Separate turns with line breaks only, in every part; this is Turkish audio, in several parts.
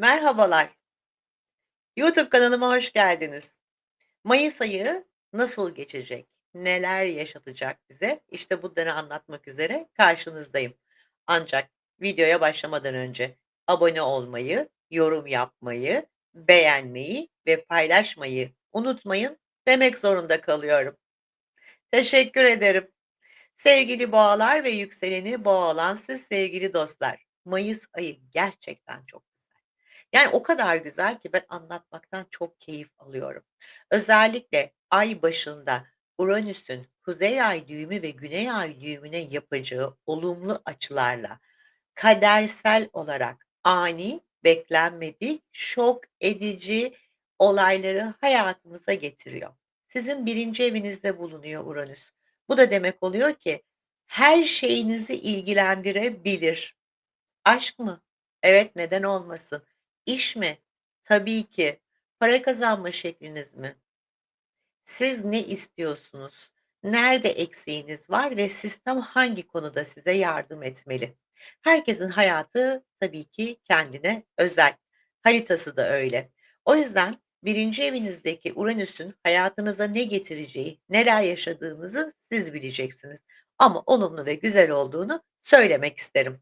Merhabalar. YouTube kanalıma hoş geldiniz. Mayıs ayı nasıl geçecek? Neler yaşatacak bize? İşte bunları anlatmak üzere karşınızdayım. Ancak videoya başlamadan önce abone olmayı, yorum yapmayı, beğenmeyi ve paylaşmayı unutmayın demek zorunda kalıyorum. Teşekkür ederim. Sevgili boğalar ve yükseleni boğa olan siz sevgili dostlar. Mayıs ayı gerçekten çok. Yani o kadar güzel ki ben anlatmaktan çok keyif alıyorum. Özellikle ay başında Uranüs'ün kuzey ay düğümü ve güney ay düğümüne yapacağı olumlu açılarla kadersel olarak ani, beklenmedik, şok edici olayları hayatımıza getiriyor. Sizin birinci evinizde bulunuyor Uranüs. Bu da demek oluyor ki her şeyinizi ilgilendirebilir. Aşk mı? Evet, neden olmasın? İş mi? Tabii ki. Para kazanma şekliniz mi? Siz ne istiyorsunuz? Nerede eksiğiniz var ve sistem hangi konuda size yardım etmeli? Herkesin hayatı tabii ki kendine özel. Haritası da öyle. O yüzden birinci evinizdeki Uranüs'ün hayatınıza ne getireceği, neler yaşadığınızı siz bileceksiniz. Ama olumlu ve güzel olduğunu söylemek isterim.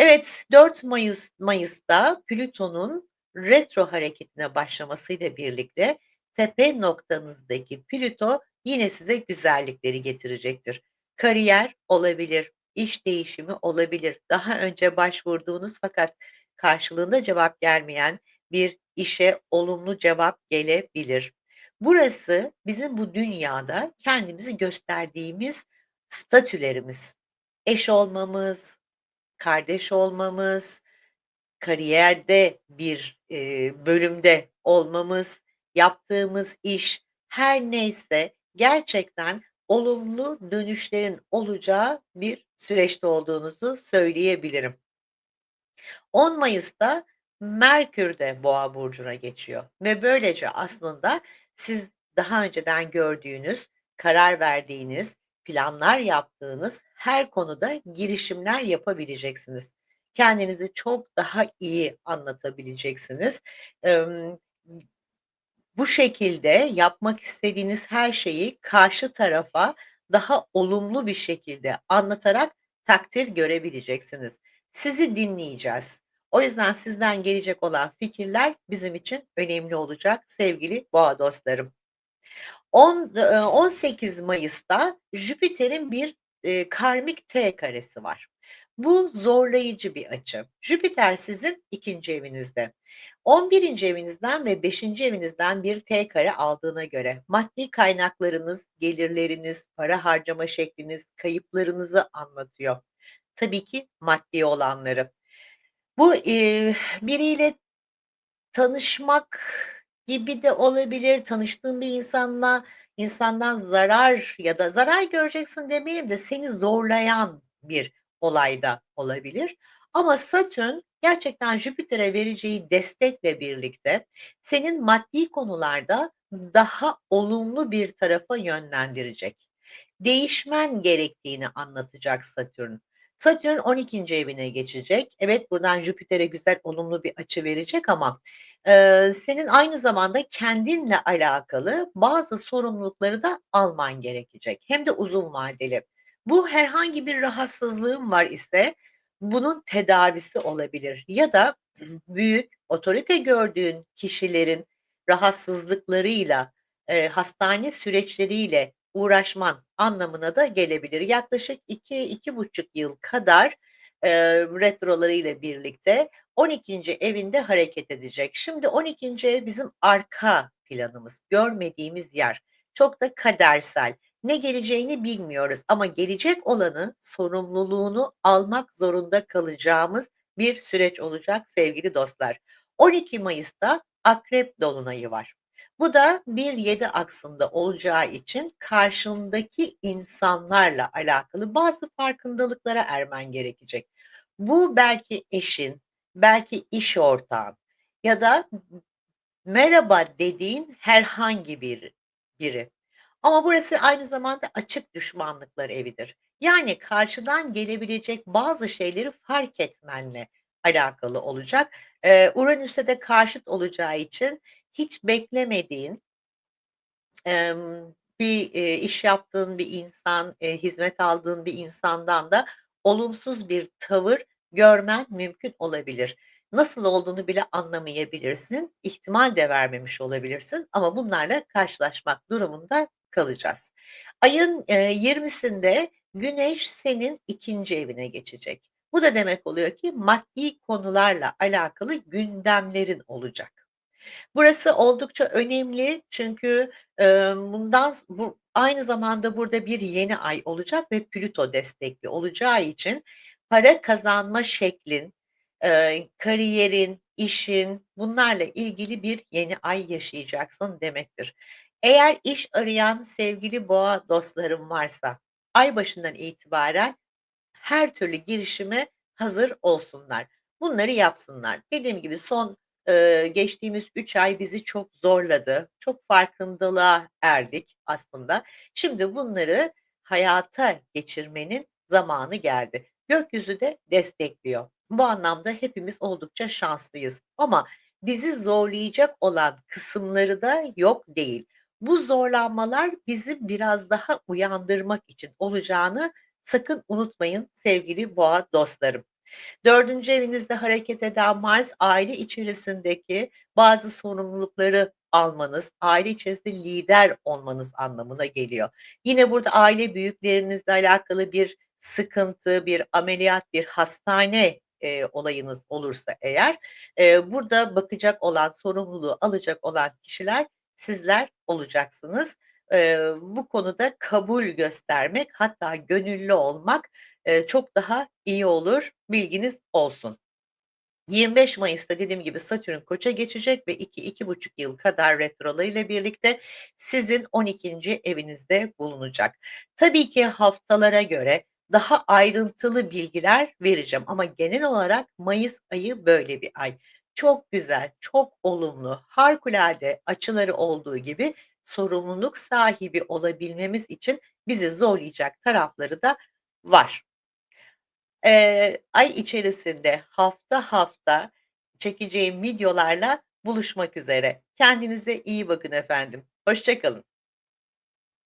Evet, 4 Mayıs Mayıs'ta Plüton'un retro hareketine başlamasıyla birlikte tepe noktanızdaki Plüto yine size güzellikleri getirecektir. Kariyer olabilir, iş değişimi olabilir. Daha önce başvurduğunuz fakat karşılığında cevap gelmeyen bir işe olumlu cevap gelebilir. Burası bizim bu dünyada kendimizi gösterdiğimiz statülerimiz. Eş olmamız, kardeş olmamız, kariyerde bir, eee, bölümde olmamız, yaptığımız iş, her neyse gerçekten olumlu dönüşlerin olacağı bir süreçte olduğunuzu söyleyebilirim. 10 Mayıs'ta Merkür de Boğa burcuna geçiyor ve böylece aslında siz daha önceden gördüğünüz, karar verdiğiniz, planlar yaptığınız her konuda girişimler yapabileceksiniz. Kendinizi çok daha iyi anlatabileceksiniz. Bu şekilde yapmak istediğiniz her şeyi karşı tarafa daha olumlu bir şekilde anlatarak takdir görebileceksiniz. Sizi dinleyeceğiz. O yüzden sizden gelecek olan fikirler bizim için önemli olacak sevgili boğa dostlarım. On eee, 18 Mayıs'ta Jüpiter'in bir, eee, karmik T karesi var. Bu zorlayıcı bir açı. Jüpiter sizin 2'nci evinizde. 11'inci evinizden ve 5'inci evinizden bir T kare aldığına göre maddi kaynaklarınız, gelirleriniz, para harcama şekliniz, kayıplarınızı anlatıyor. Tabii ki maddi olanları. Bu, eee, biriyle tanışmak gibi de olabilir. Tanıştığın bir insanla insandan zarar ya da zarar göreceksin demeyeyim de seni zorlayan bir olay da olabilir. Ama Satürn gerçekten Jüpiter'e vereceği destekle birlikte senin maddi konularda daha olumlu bir tarafa yönlendirecek. Değişmen gerektiğini anlatacak Satürn. Satürn 12'nci evine geçecek. Evet, buradan Jüpiter'e güzel, olumlu bir açı verecek ama, eee, senin aynı zamanda kendinle alakalı bazı sorumlulukları da alman gerekecek. Hem de uzun vadeli. Bu herhangi bir rahatsızlığın var ise bunun tedavisi olabilir ya da büyük, otorite gördüğün kişilerin rahatsızlıklarıyla, eee, hastane süreçleriyle uğraşman anlamına da gelebilir. Yaklaşık 2-2,5 yıl kadar, eee, retrolarıyla birlikte 12'nci evinde hareket edecek. Şimdi 12'nci ev bizim arka planımız, görmediğimiz yer. Çok da kadersel. Ne geleceğini bilmiyoruz ama gelecek olanın sorumluluğunu almak zorunda kalacağımız bir süreç olacak sevgili dostlar. 12 Mayıs'ta Akrep dolunayı var. Bu da 1-7 aksında olacağı için karşındaki insanlarla alakalı bazı farkındalıklara ermen gerekecek. Bu belki eşin, belki iş ortağın ya da merhaba dediğin herhangi bir biri. Ama burası aynı zamanda açık düşmanlıklar evidir. Yani karşıdan gelebilecek bazı şeyleri fark etmenle alakalı olacak. Eee, Uranüs'e de karşıt olacağı için hiç beklemediğin emm, bir, eee, iş yaptığın bir insan, eee, hizmet aldığın bir insandan da olumsuz bir tavır görmen mümkün olabilir. Nasıl olduğunu bile anlamayabilirsin, ihtimal de vermemiş olabilirsin ama bunlarla karşılaşmak durumunda kalacağız. Ayın, eee, 20'sinde Güneş senin 2'nci evine geçecek. Bu da demek oluyor ki maddi konularla alakalı gündemlerin olacak. Burası oldukça önemli çünkü, emm, bundan bu aynı zamanda burada bir yeni ay olacak ve Plüto destekli olacağı için para kazanma şeklin, eee, kariyerin, işin bunlarla ilgili bir yeni ay yaşayacaksın demektir. Eğer iş arayan sevgili Boğa dostlarım varsa ay başından itibaren her türlü girişime hazır olsunlar. Bunları yapsınlar. Dediğim gibi son, geçtiğimiz 3 ay bizi çok zorladı. Çok farkındalığa erdik aslında. Şimdi bunları hayata geçirmenin zamanı geldi. Gökyüzü de destekliyor. Bu anlamda hepimiz oldukça şanslıyız ama bizi zorlayacak olan kısımları da yok değil. Bu zorlanmalar bizi biraz daha uyandırmak için olacağını sakın unutmayın sevgili Boğa dostlarım. 4'üncü evinizde hareket eden Mars, aile içerisindeki bazı sorumlulukları almanız, aile içerisinde lider olmanız anlamına geliyor. Yine burada aile büyüklerinizle alakalı bir sıkıntı, bir ameliyat, bir hastane, eee, olayınız olursa eğer, eee, burada bakacak olan, sorumluluğu alacak olan kişiler sizler olacaksınız. Eee, bu konuda kabul göstermek hatta gönüllü olmak, çok daha iyi olur, bilginiz olsun. 25 Mayıs'ta dediğim gibi Satürn Koç'a geçecek ve 2-2,5 yıl kadar retrolarıyla birlikte sizin 12'nci evinizde bulunacak. Tabii ki haftalara göre daha ayrıntılı bilgiler vereceğim ama genel olarak mayıs ayı böyle bir ay. Çok güzel, çok olumlu, harikulade açıları olduğu gibi sorumluluk sahibi olabilmemiz için bizi zorlayacak tarafları da var. Eee, ay içerisinde hafta hafta çekeceğim videolarla buluşmak üzere. Kendinize iyi bakın efendim. Hoşça kalın.